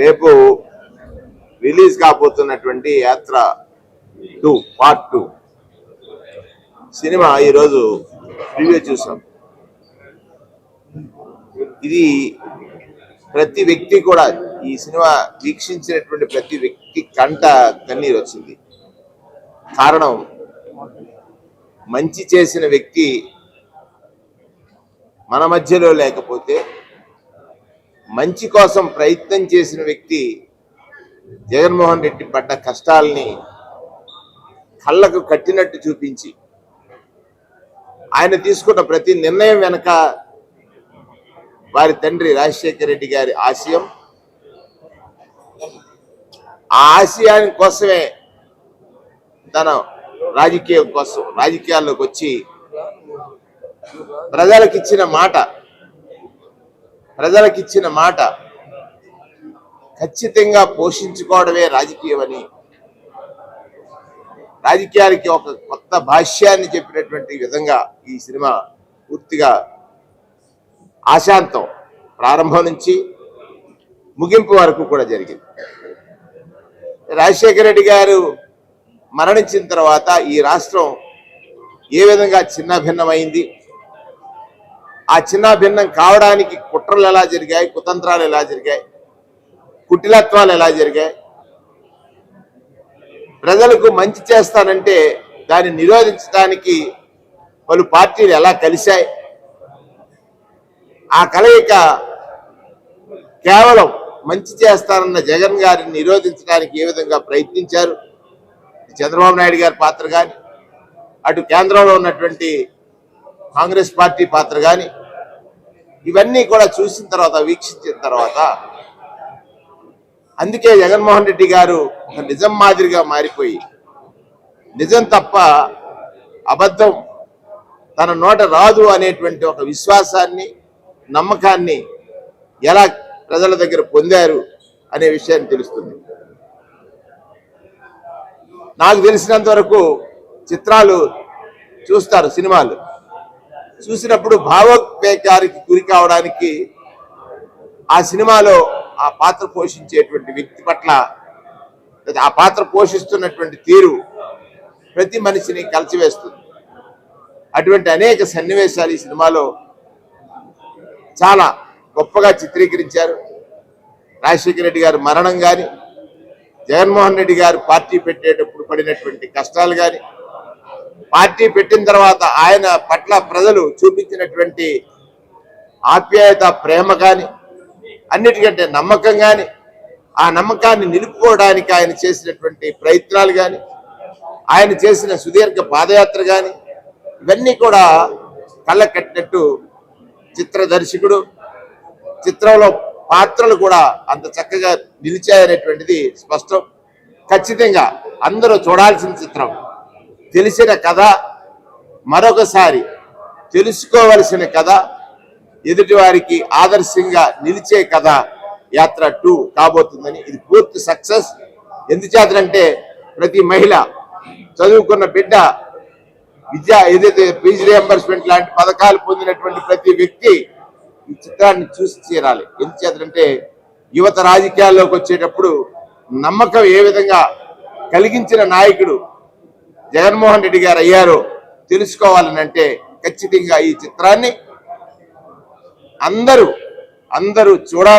రేపు రిలీజ్ కాబోతున్నటువంటి Yatra two part two. సినిమా ఈరోజు రివ్యూ చూసాం. ఇది ప్రతి వ్యక్తి కూడా ఈ సినిమా వీక్షించినటువంటి ప్రతి వ్యక్తి కంట కన్నీరు వచ్చింది. కారణం మంచి చేసిన వ్యక్తి మన మధ్యలో లేకపోతే మంచి కోసం ప్రయత్నం చేసిన వ్యక్తి జగన్మోహన్ రెడ్డి పడ్డ కష్టాలని కళ్ళకు కట్టినట్టు చూపించి ఆయన తీసుకున్న ప్రతి నిర్ణయం వెనక వారి తండ్రి రాజశేఖర రెడ్డి గారి ఆశయం. ఆ ఆశయాని కోసమే తన రాజకీయం కోసం రాజకీయాల్లోకి వచ్చి ప్రజలకిచ్చిన మాట ప్రజలకిచ్చిన మాట ఖచ్చితంగా పోషించుకోవడమే రాజకీయమని రాజకీయానికి రాజకీయాలకి ఒక కొత్త భాష్యాన్ని చెప్పినటువంటి విధంగా ఈ సినిమా పూర్తిగా ఆశాంతం ప్రారంభం నుంచి ముగింపు వరకు కూడా జరిగింది. రాజశేఖర రెడ్డి గారు మరణించిన తర్వాత ఈ రాష్ట్రం ఏ విధంగా చిన్న భిన్నమైంది ఆ చిన్న భిన్నం కావడానికి కుట్రలు ఎలా జరిగాయి కుతంత్రాలు ఎలా జరిగాయి కుటిలత్వాలు ఎలా జరిగాయి? ప్రజలకు మంచి చేస్తానంటే దాన్ని నిరోధించడానికి పలు పార్టీలు ఎలా కలిశాయి? ఆ కలయిక కేవలం మంచి చేస్తానన్న జగన్ గారిని నిరోధించడానికి ఏ విధంగా ప్రయత్నించారు? చంద్రబాబు నాయుడు గారి పాత్ర కానీ అటు కేంద్రంలో ఉన్నటువంటి కాంగ్రెస్ పార్టీ పాత్ర కానీ ఇవన్నీ కూడా చూసిన తర్వాత వీక్షించిన తర్వాత అందుకే జగన్మోహన్ రెడ్డి గారు ఒక నిజం మాదిరిగా మారిపోయి నిజం తప్ప అబద్ధం తన నోట రాదు అనేటువంటి ఒక విశ్వాసాన్ని నమ్మకాన్ని ఎలా ప్రజల దగ్గర పొందారు అనే విషయాన్ని తెలుస్తుంది. నాకు తెలిసినంత వరకు చిత్రాలు చూస్తారు సినిమాలు. చూసినప్పుడు భావోద్వేగానికి గురి కావడానికి ఆ సినిమాలో ఆ పాత్ర పోషించేటువంటి వ్యక్తి పట్ల ఆ పాత్ర పోషిస్తున్నటువంటి తీరు ప్రతి మనిషిని కలిసివేస్తుంది. అటువంటి అనేక సన్నివేశాలు ఈ సినిమాలో చాలా గొప్పగా చిత్రీకరించారు. రాజశేఖర రెడ్డి గారు మరణం కానీ జగన్మోహన్ రెడ్డి గారు పార్టీ పెట్టేటప్పుడు పడినటువంటి కష్టాలు కానీ పార్టీ పెట్టిన తర్వాత ఆయన పట్ల ప్రజలు చూపించినటువంటి ఆప్యాయత ప్రేమ కానీ అన్నిటికంటే నమ్మకం కానీ ఆ నమ్మకాన్ని నిలుపుకోవడానికి ఆయన చేసినటువంటి ప్రయత్నాలు కానీ ఆయన చేసిన సుదీర్ఘ పాదయాత్ర కానీ ఇవన్నీ కూడా కళ్ళ కట్టినట్టు చిత్ర దర్శకుడు చిత్రంలో పాత్రలు కూడా అంత చక్కగా నిలిచాయనేటువంటిది స్పష్టం. ఖచ్చితంగా అందరూ చూడాల్సిన చిత్రం. తెలిసిన కథ మరొకసారి తెలుసుకోవలసిన కథ ఎదుటివారికి ఆదర్శంగా నిలిచే కథ యాత్ర టూ కాబోతుందని. ఇది పూర్తి సక్సెస్. ఎందుచేతనంటే ప్రతి మహిళ చదువుకున్న బిడ్డ విద్యా ఏదైతే ఫీజు రియంబర్స్మెంట్ లాంటి పథకాలు పొందినటువంటి ప్రతి వ్యక్తి ఈ చిత్రాన్ని చూసి తీరాలి. ఎందుచేతంటే యువత రాజకీయాల్లోకి వచ్చేటప్పుడు నమ్మకం ఏ విధంగా కలిగించిన నాయకుడు జగన్మోహన్ రెడ్డి గారు అయ్యారో తెలుసుకోవాలని అంటే ఖచ్చితంగా ఈ చిత్రాన్ని అందరూ అందరూ చూడాలి.